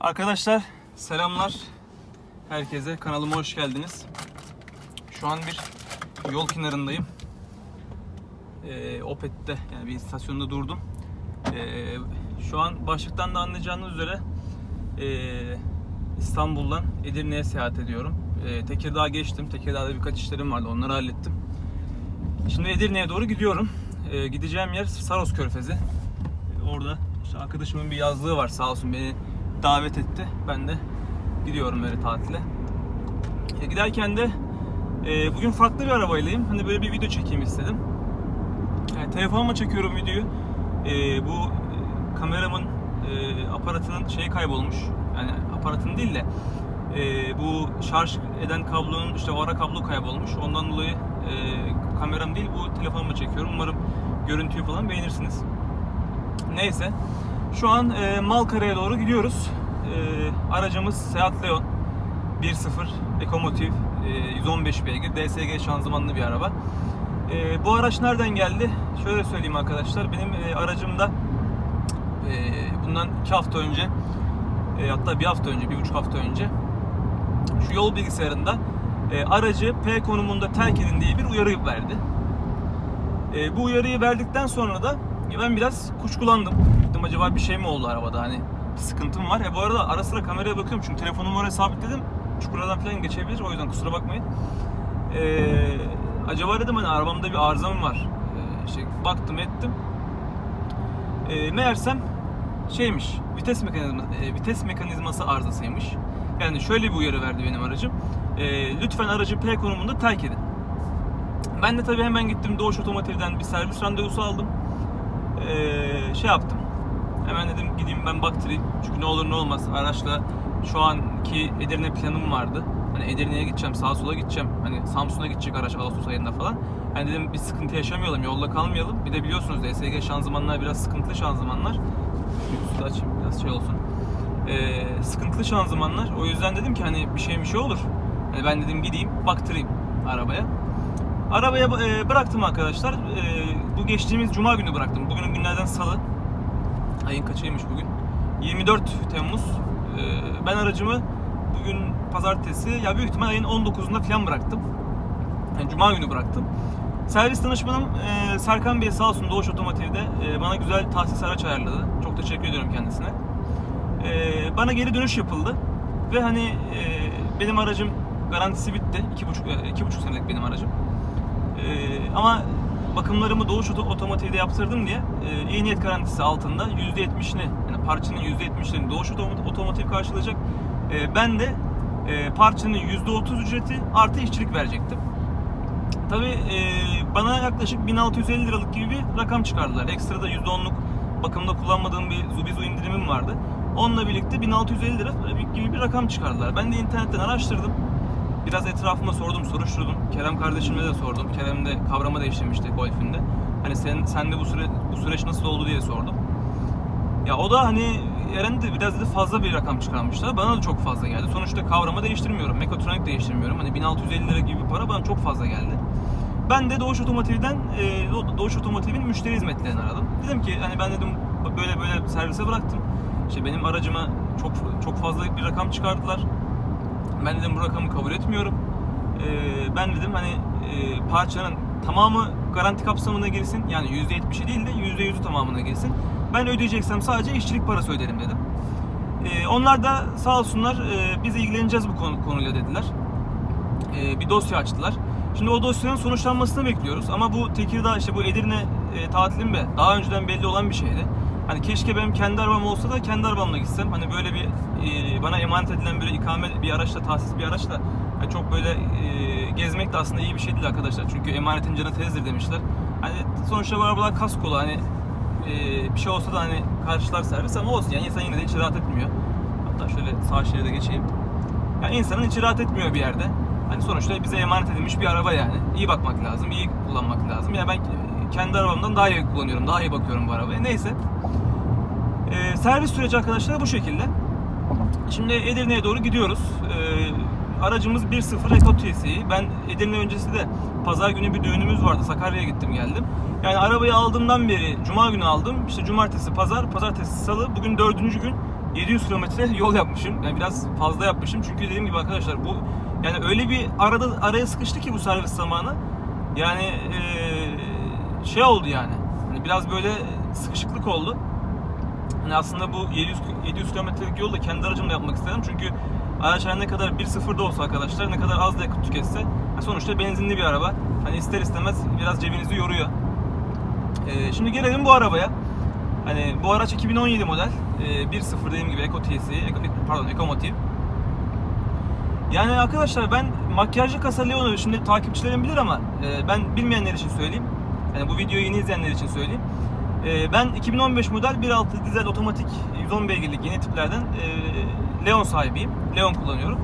Arkadaşlar selamlar herkese kanalıma hoş geldiniz. Şu an bir yol kenarındayım. Ee, Opet'te yani bir istasyonda durdum. Ee, şu an başlıktan da anlayacağınız üzere ee, İstanbul'dan Edirne'ye seyahat ediyorum. Ee, Tekirdağ'a geçtim. Tekirdağ'da birkaç işlerim vardı onları hallettim. Şimdi Edirne'ye doğru gidiyorum. Ee, gideceğim yer Saros Körfezi. Ee, Orada işte arkadaşımın bir yazlığı var sağ olsun beni davet etti. Ben de gidiyorum böyle tatile. E, giderken de e, bugün farklı bir arabaylayım. Hani böyle bir video çekeyim istedim. Yani telefonuma çekiyorum videoyu. E, bu e, kameramın e, aparatının şeyi kaybolmuş. Yani aparatın değil de e, bu şarj eden kablonun işte o ara kablo kaybolmuş. Ondan dolayı e, kameram değil bu telefonuma çekiyorum. Umarım görüntüyü falan beğenirsiniz. Neyse. Şu an e, Malkara'ya doğru gidiyoruz. E, aracımız Seat Leon 1.0 Ekomotiv e, 115 beygir DSG şanzımanlı bir araba. E, bu araç nereden geldi? Şöyle söyleyeyim arkadaşlar. Benim e, aracımda e, bundan 2 hafta önce e, hatta bir hafta önce, bir buçuk hafta önce şu yol bilgisayarında e, aracı P konumunda terk edin diye bir uyarı verdi. E, bu uyarıyı verdikten sonra da ben biraz kuşkulandım. Dedim acaba bir şey mi oldu arabada hani bir sıkıntım var. E bu arada ara sıra kameraya bakıyorum çünkü telefonumu oraya sabitledim. Çukurlardan falan geçebilir o yüzden kusura bakmayın. E, acaba dedim hani arabamda bir arıza mı var? E, işte baktım ettim. E, meğersem şeymiş vites mekanizması e, vites mekanizması arızasıymış. Yani şöyle bir uyarı verdi benim aracım. E, lütfen aracı P konumunda terk edin. Ben de tabii hemen gittim Doğuş Otomotiv'den bir servis randevusu aldım. Ee, şey yaptım. Hemen dedim gideyim ben baktırayım. Çünkü ne olur ne olmaz araçla şu anki Edirne planım vardı. Hani Edirne'ye gideceğim, sağa sola gideceğim. Hani Samsun'a gidecek araç Ağustos ayında falan. Hani dedim bir sıkıntı yaşamayalım, yolda kalmayalım. Bir de biliyorsunuz DSG şanzımanlar biraz sıkıntılı şanzımanlar. Üstü açayım biraz şey olsun. Ee, sıkıntılı şanzımanlar. O yüzden dedim ki hani bir şey bir şey olur. Hani ben dedim gideyim baktırayım arabaya. Arabaya e, bıraktım arkadaşlar. E, bu geçtiğimiz cuma günü bıraktım. Bugünün günlerden salı. Ayın kaçıymış bugün? 24 Temmuz. E, ben aracımı bugün pazartesi ya büyük ihtimal ayın 19'unda falan bıraktım. Yani cuma günü bıraktım. Servis danışmanım e, Serkan Bey sağ olsun Doğuş Otomotiv'de e, bana güzel tahsis araç ayarladı. Çok teşekkür ediyorum kendisine. E, bana geri dönüş yapıldı. Ve hani e, benim aracım garantisi bitti. 2,5 2,5 senelik benim aracım. Ee, ama bakımlarımı Doğuş Oto- Otomotiv'de yaptırdım diye e, iyi niyet garantisi altında %70'ini yani parçanın %70'ini Doğuş Otom- Otomotiv karşılayacak. E, ben de e, parçanın %30 ücreti artı işçilik verecektim. Tabi bana yaklaşık 1650 liralık gibi bir rakam çıkardılar. Ekstra da %10'luk bakımda kullanmadığım bir Zubizu indirimim vardı. Onunla birlikte 1650 lira gibi bir rakam çıkardılar. Ben de internetten araştırdım. Biraz etrafıma sordum, soruşturdum. Kerem kardeşime de sordum. Kerem de kavrama değiştirmişti golfünde. Hani sen sen de bu süre bu süreç nasıl oldu diye sordum. Ya o da hani Eren de biraz da fazla bir rakam çıkarmışlar. Bana da çok fazla geldi. Sonuçta kavrama değiştirmiyorum, mekatronik değiştirmiyorum. Hani 1650 lira gibi bir para bana çok fazla geldi. Ben de Doğuş Otomotiv'den e, Doğuş Otomotiv'in müşteri hizmetlerini aradım. Dedim ki hani ben dedim böyle böyle servise bıraktım. İşte benim aracıma çok çok fazla bir rakam çıkardılar. Ben dedim bu rakamı kabul etmiyorum. Ee, ben dedim hani e, parçanın tamamı garanti kapsamına girsin. Yani %70'i değil de %100'ü tamamına girsin. Ben ödeyeceksem sadece işçilik parası öderim dedim. Ee, onlar da sağ olsunlar e, biz ilgileneceğiz bu konu, konuyla dediler. Ee, bir dosya açtılar. Şimdi o dosyanın sonuçlanmasını bekliyoruz. Ama bu Tekirdağ işte bu Edirne e, tatilim be daha önceden belli olan bir şeydi. Hani keşke benim kendi arabam olsa da kendi arabamla gitsem. Hani böyle bir e, bana emanet edilen böyle ikame bir araçla, tahsis bir araçla hani çok böyle e, gezmek de aslında iyi bir şey değil arkadaşlar. Çünkü emanetin canı tezdir demişler. Hani sonuçta bu arabalar kaskolu hani e, bir şey olsa da hani karşılar servis ama olsun yani insan yine de içi rahat etmiyor. Hatta şöyle sağ şeride geçeyim. Yani insanın içi rahat etmiyor bir yerde. Hani sonuçta bize emanet edilmiş bir araba yani. İyi bakmak lazım, iyi kullanmak lazım. Yani ben kendi arabamdan daha iyi kullanıyorum, daha iyi bakıyorum bu arabaya. Neyse. Ee, servis süreci arkadaşlar bu şekilde. Şimdi Edirne'ye doğru gidiyoruz. Ee, aracımız 1.0 Eco TSI. Ben Edirne öncesi de pazar günü bir düğünümüz vardı. Sakarya'ya gittim geldim. Yani arabayı aldığımdan beri Cuma günü aldım. İşte cumartesi, pazar, pazartesi, salı. Bugün dördüncü gün. 700 kilometre yol yapmışım. Yani biraz fazla yapmışım. Çünkü dediğim gibi arkadaşlar bu yani öyle bir arada araya sıkıştı ki bu servis zamanı. Yani eee, şey oldu yani. Hani biraz böyle sıkışıklık oldu. Hani aslında bu 700 700 kilometrelik yolu da kendi aracımla yapmak istedim. Çünkü araç her ne kadar 1.0'da olsa arkadaşlar ne kadar az da tüketse sonuçta benzinli bir araba. Hani ister istemez biraz cebinizi yoruyor. Ee, şimdi gelelim bu arabaya. Hani bu araç 2017 model. Ee, 1.0 dediğim gibi Eco TSI, pardon Ecomotive. Yani arkadaşlar ben makyajlı kasa Leon'u şimdi takipçilerim bilir ama e, ben bilmeyenler için söyleyeyim. Yani bu videoyu yeni izleyenler için söyleyeyim. E, ben 2015 model 1.6 dizel otomatik 110 beygirlik yeni tiplerden e, Leon sahibiyim. Leon kullanıyorum.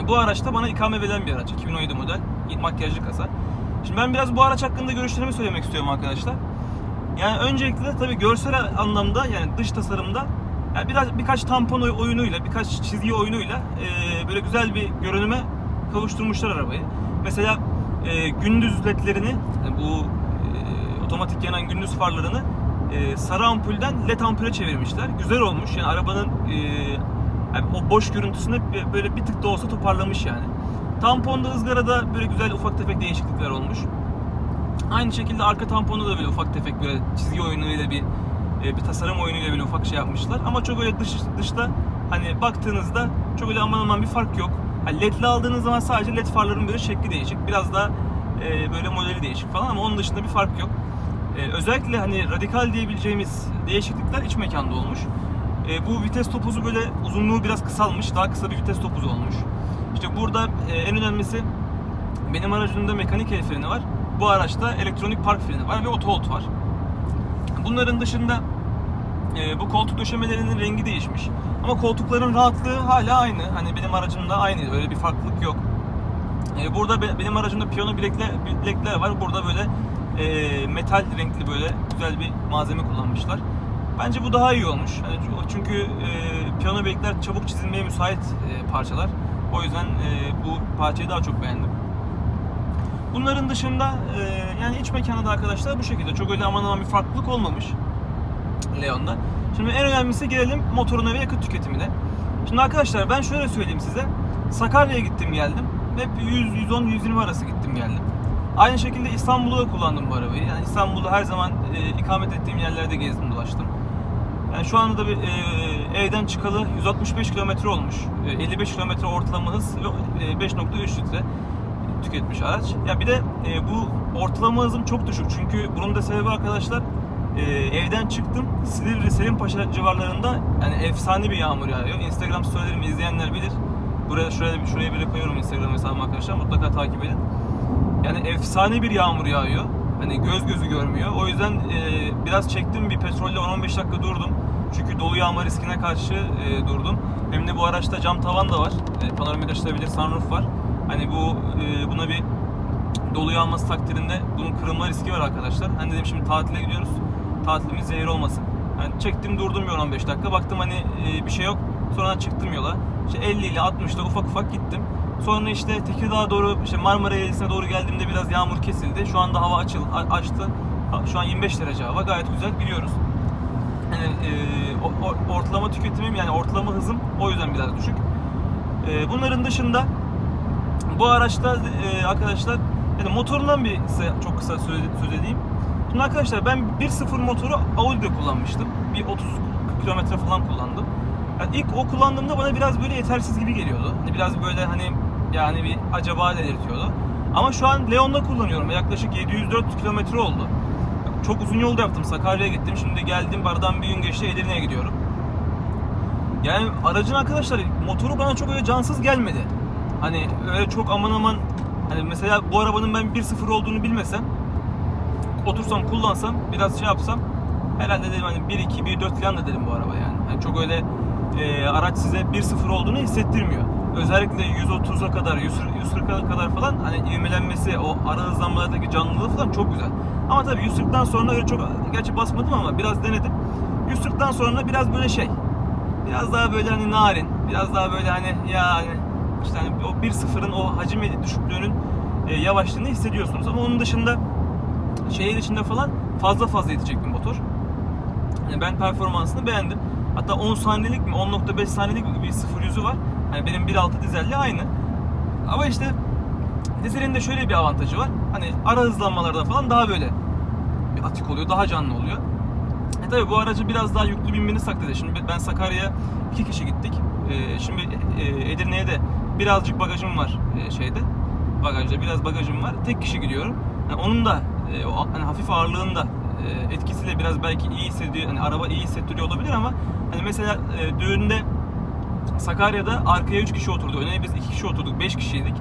E, bu araçta bana ikame verilen bir araç. 2017 model makyajlı kasa. Şimdi ben biraz bu araç hakkında görüşlerimi söylemek istiyorum arkadaşlar. Yani öncelikle tabii görsel anlamda yani dış tasarımda yani biraz birkaç tampon oy- oyunuyla, birkaç çizgi oyunuyla e, böyle güzel bir görünüme kavuşturmuşlar arabayı. Mesela e, gündüz ledlerini, yani bu otomatik yanan gündüz farlarını e, sarı ampulden led ampule çevirmişler. Güzel olmuş. Yani arabanın e, yani o boş görüntüsünü böyle bir tık da olsa toparlamış yani. Tamponda ızgarada böyle güzel ufak tefek değişiklikler olmuş. Aynı şekilde arka tamponda da böyle ufak tefek böyle çizgi oyunuyla bir e, bir tasarım oyunuyla böyle ufak şey yapmışlar. Ama çok öyle dış dışta hani baktığınızda çok öyle aman aman bir fark yok. Hani ledli aldığınız zaman sadece led farların böyle şekli değişik. Biraz daha e, böyle modeli değişik falan ama onun dışında bir fark yok. E, özellikle hani radikal diyebileceğimiz değişiklikler iç mekanda olmuş. E, bu vites topuzu böyle uzunluğu biraz kısalmış. Daha kısa bir vites topuzu olmuş. İşte burada e, en önemlisi benim aracımda mekanik el freni var. Bu araçta elektronik park freni var ve auto hold var. Bunların dışında e, bu koltuk döşemelerinin rengi değişmiş. Ama koltukların rahatlığı hala aynı. Hani benim aracımda aynı. Öyle bir farklılık yok. E, burada be- benim aracımda piyano bilekler, bilekler var. Burada böyle e, metal renkli böyle güzel bir malzeme kullanmışlar. Bence bu daha iyi olmuş. Yani çünkü e, piyano bilekler çabuk çizilmeye müsait e, parçalar. O yüzden e, bu parçayı daha çok beğendim. Bunların dışında e, yani iç mekanı da arkadaşlar bu şekilde. Çok öyle aman aman bir farklılık olmamış Leon'da. Şimdi en önemlisi gelelim motoruna ve yakıt tüketimine. Şimdi arkadaşlar ben şöyle söyleyeyim size. Sakarya'ya gittim geldim. Hep 100, 110, 120 arası gittim geldim. Aynı şekilde İstanbul'da da kullandım bu arabayı. Yani İstanbul'da her zaman e, ikamet ettiğim yerlerde gezdim dolaştım. Yani şu anda da bir, e, evden çıkalı 165 kilometre olmuş. E, 55 kilometre ortalama hız ve e, 5.3 litre tüketmiş araç. Ya bir de e, bu ortalama hızım çok düşük. Çünkü bunun da sebebi arkadaşlar e, evden çıktım. Silivri Selimpaşa civarlarında yani efsane bir yağmur yağıyor. Instagram storylerimi izleyenler bilir. Buraya şuraya bir şuraya bir koyuyorum Instagram hesabıma arkadaşlar. Mutlaka takip edin. Yani efsane bir yağmur yağıyor. Hani göz gözü görmüyor. O yüzden e, biraz çektim bir petrolle 10-15 dakika durdum. Çünkü dolu yağma riskine karşı e, durdum. Hem de bu araçta cam tavan da var. E, panoramik açılabilir sunroof var. Hani bu e, buna bir dolu yağması takdirinde bunun kırılma riski var arkadaşlar. Hani dedim şimdi tatile gidiyoruz. Tatilimiz zehir olmasın. Yani çektim durdum bir 15 dakika. Baktım hani e, bir şey yok. Sonra çıktım yola. İşte 50 ile 60 ile ufak ufak gittim. Sonra işte Tekirdağ'a doğru işte Marmara Yaylası'na doğru geldiğimde biraz yağmur kesildi. Şu anda hava açıl, açtı. Şu an 25 derece hava. Gayet güzel gidiyoruz. Yani e, o- ortalama tüketimim yani ortalama hızım o yüzden biraz düşük. E, bunların dışında bu araçta e, arkadaşlar yani motorundan bir çok kısa söz, söz edeyim. Şimdi arkadaşlar ben 1.0 motoru Audi'de kullanmıştım. Bir 30 kilometre falan kullandım. Yani ilk o kullandığımda bana biraz böyle yetersiz gibi geliyordu. Hani biraz böyle hani yani bir acaba dedirtiyordu. Ama şu an Leon'da kullanıyorum yaklaşık 704 kilometre oldu. Çok uzun yolda yaptım. Sakarya'ya gittim. Şimdi geldim aradan bir gün geçti Edirne'ye gidiyorum. Yani aracın arkadaşlar motoru bana çok öyle cansız gelmedi. Hani öyle çok aman aman hani mesela bu arabanın ben 1.0 olduğunu bilmesem otursam kullansam biraz şey yapsam herhalde dedim hani 1.2 1.4 falan da dedim bu araba yani. Hani çok öyle e, araç size 1.0 olduğunu hissettirmiyor. Özellikle 130'a kadar 100 140'a kadar falan hani ivmelenmesi o ara hızlanmalardaki canlılığı falan çok güzel. Ama tabii 140'dan sonra öyle çok gerçi basmadım ama biraz denedim. 140'dan sonra biraz böyle şey biraz daha böyle hani narin, biraz daha böyle hani ya hani işte hani o 1.0'ın o hacim düşüklüğünün e, yavaşlığını hissediyorsunuz. Ama onun dışında şehir içinde falan fazla fazla yetecek bir motor. Yani ben performansını beğendim. Hatta 10 saniyelik mi 10.5 saniyelik bir sıfır yüzü var. Hani benim 1.6 dizelle aynı. Ama işte dizelin de şöyle bir avantajı var. Hani ara hızlanmalarda falan daha böyle bir atik oluyor, daha canlı oluyor. E tabi bu aracı biraz daha yüklü binmeni sakladı. Şimdi ben Sakarya'ya iki kişi gittik. E, şimdi e, Edirne'ye de birazcık bagajım var e, şeyde. Bagajda biraz bagajım var. Tek kişi gidiyorum. Yani onun da e, o, hani hafif ağırlığın da e, etkisiyle biraz belki iyi hissediyor. Hani araba iyi hissettiriyor olabilir ama hani mesela e, düğünde Sakarya'da arkaya 3 kişi oturdu. Öne biz 2 kişi oturduk. 5 kişiydik.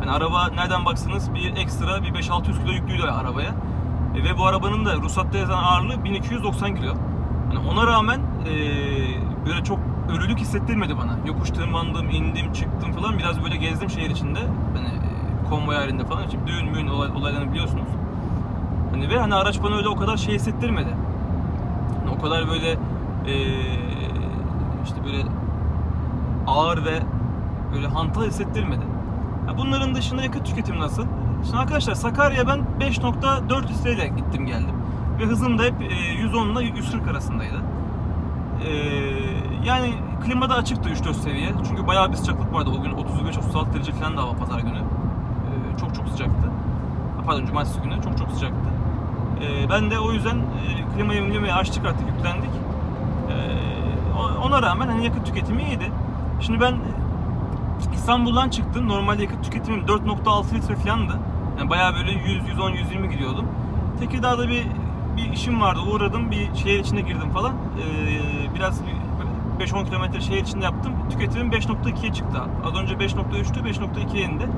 Hani araba nereden baksanız bir ekstra bir 5-600 kilo yüklüydü arabaya. E, ve bu arabanın da ruhsatta yazan ağırlığı 1290 kilo. Hani ona rağmen e, böyle çok ölülük hissettirmedi bana. Yokuş tırmandım, indim, çıktım falan. Biraz böyle gezdim şehir içinde. Hani e, konvoy halinde falan. Şimdi düğün müğün olay, olaylarını biliyorsunuz. Hani ve hani araç bana öyle o kadar şey hissettirmedi. Hani o kadar böyle e, işte böyle ağır ve böyle hantal hissettirmedi. Bunların dışında yakıt tüketim nasıl? Şimdi arkadaşlar Sakarya ben 5.4 litreyle gittim geldim. Ve hızım da hep e, 110 ile 140 arasındaydı. E, yani klima da açıktı 3-4 seviye. Çünkü bayağı bir sıcaklık vardı o gün 35-36 derece falan da hava pazar günü. E, çok çok sıcaktı. Pardon cumartesi günü çok çok sıcaktı. E, ben de o yüzden e, klimayı klimayı açtık artık yüklendik. E, ona rağmen hani yakıt tüketimi iyiydi. Şimdi ben İstanbul'dan çıktım. Normalde yakıt tüketimim 4.6 litre falandı. Yani bayağı böyle 100, 110, 120 gidiyordum. Tekirdağ'da bir bir işim vardı. Uğradım. Bir şehir içine girdim falan. Ee, biraz 5-10 kilometre şehir içinde yaptım. Tüketimim 5.2'ye çıktı. Az önce 5.3'tü, 5.2'ye indi.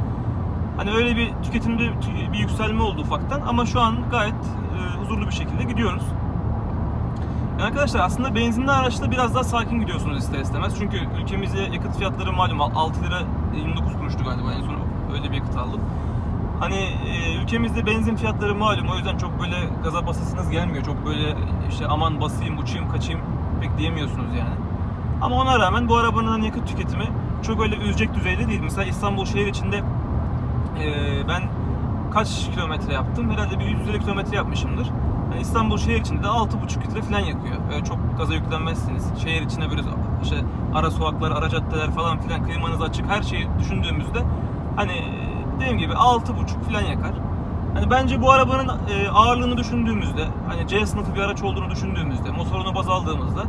Hani öyle bir tüketimde bir yükselme oldu ufaktan ama şu an gayet e, huzurlu bir şekilde gidiyoruz. Arkadaşlar aslında benzinli araçta biraz daha sakin gidiyorsunuz ister istemez. Çünkü ülkemizde yakıt fiyatları malum 6 lira 29 kuruştu galiba en son öyle bir yakıt aldım. Hani e, ülkemizde benzin fiyatları malum o yüzden çok böyle gaza basasınız gelmiyor. Çok böyle işte aman basayım uçayım kaçayım pek diyemiyorsunuz yani. Ama ona rağmen bu arabanın yakıt tüketimi çok öyle üzecek düzeyde değil. Mesela İstanbul şehir içinde e, ben kaç kilometre yaptım? Herhalde bir 150 kilometre yapmışımdır. İstanbul şehir içinde de 6,5 litre falan yakıyor. Öyle çok gaza yüklenmezsiniz. Şehir içinde böyle işte ara sokaklar, ara caddeler falan filan klimanız açık her şeyi düşündüğümüzde hani dediğim gibi 6,5 falan yakar. Hani bence bu arabanın e, ağırlığını düşündüğümüzde, hani C sınıfı bir araç olduğunu düşündüğümüzde, motorunu baz aldığımızda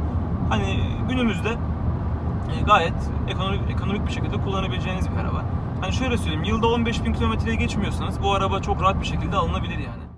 hani günümüzde e, gayet ekonomik, ekonomik bir şekilde kullanabileceğiniz bir araba. Hani şöyle söyleyeyim, yılda 15 bin kilometreye geçmiyorsanız bu araba çok rahat bir şekilde alınabilir yani.